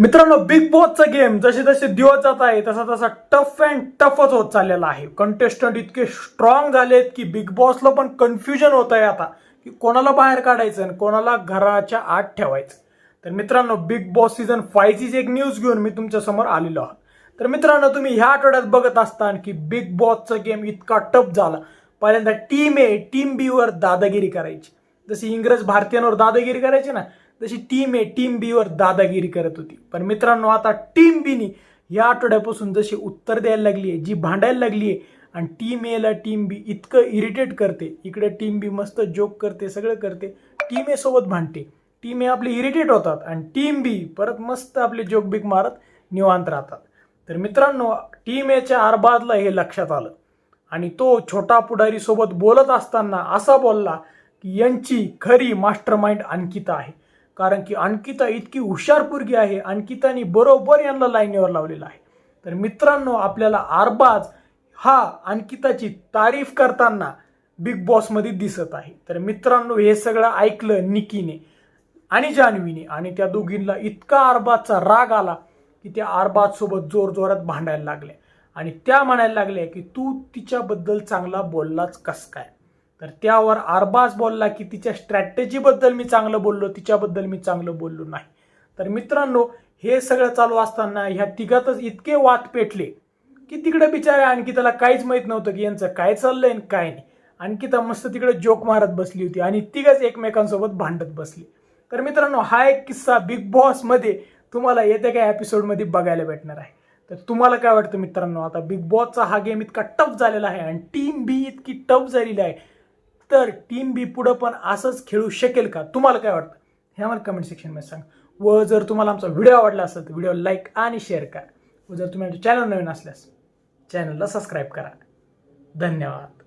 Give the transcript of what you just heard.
मित्रांनो बिग बॉसचा गेम जसे जसे दिवस जात आहे तसा तसा टफ अँड टफच होत चाललेला आहे. कंटेस्टंट इतके स्ट्रॉंग झालेत की बिग बॉसला पण कन्फ्युजन होत आहे आता. की कोणाला बाहेर काढायचं आणि कोणाला घराच्या आत ठेवायचं. तर मित्रांनो बिग बॉस सीझन फायचीच एक न्यूज घेऊन मी तुमच्यासमोर आलेलो आहोत. तर मित्रांनो तुम्ही ह्या आठवड्यात बघत असता की बिग बॉसचा गेम इतका टफ झाला. पहिल्यांदा टीम ए टीम बी वर दादागिरी करायची. जशी इंग्रज भारतीयांवर दादागिरी करायची ना तशी टीम ए टीम बीवर दादागिरी करत होती. पण मित्रांनो आता टीम बीनी या आठवड्यापासून जशी उत्तर द्यायला लागली आहे जी भांडायला लागली आहे आणि टीम एला टीम बी इतकं इरिटेट करते इकडे टीम बी मस्त जोक करते सगळं करते टीम ए सोबत भांडते. टीम ए आपली इरिटेट होतात आणि टीम बी परत मस्त आपले जोक बिक मारत निवांत राहतात. तर मित्रांनो टीम एच्या आरबादला हे लक्षात आलं. आणि तो छोटा पुढारी सोबत बोलत असताना असा बोलला की यांची खरी मास्टर माइंड अंकिता आहे. कारण की अंकिता इतकी हुशार पोरगी आहे. अंकितानी बरोबर यांना लाईनीवर लावलेला आहे. तर मित्रांनो आपल्याला आरबाज हा अंकिताची तारीफ करताना बिग बॉसमध्ये दिसत आहे. तर मित्रांनो हे सगळं ऐकलं निकीने आणि जान्हवीने आणि त्या दोघींना इतका अरबाजचा राग आला की त्या आरबाजसोबत जोरजोरात जोर जोरात भांडायला लागल्या. आणि त्या म्हणायला लागल्या की तू तिच्याबद्दल चांगला बोललाच कस काय? तर त्यावर अरबाज बोलला की तिच्या स्ट्रॅटेजीबद्दल मी चांगलं बोललो तिच्याबद्दल मी चांगलं बोललो नाही. तर मित्रांनो हे सगळं चालू असताना ह्या तिघातच इतके वाद पेटले की तिकडे बिचारे आणखी त्याला काहीच माहीत नव्हतं की यांचं काय चाललंय आणि काय नाही. आणखी तर मस्त तिकडे जोक मारत बसली होती आणि तिघच एकमेकांसोबत भांडत बसली. तर मित्रांनो हा एक किस्सा बिग बॉसमध्ये तुम्हाला येत्या काही एपिसोडमध्ये बघायला भेटणार आहे. तर तुम्हाला काय वाटतं मित्रांनो? आता बिग बॉसचा हा गेम इतका टफ झालेला आहे आणि टीम बी इतकी टफ झालेली आहे. तर टीम बी पुढं पण असंच खेळू शकेल का? तुम्हाला काय वाटतं? हे आम्हाला कमेंट सेक्शनमध्ये सांग. व जर तुम्हाला आमचा व्हिडिओ आवडला असेल तर व्हिडिओ लाईक आणि शेअर करा. व जर तुम्ही आमच्या चॅनल नवीन असल्यास चॅनलला सबस्क्राईब करा. धन्यवाद.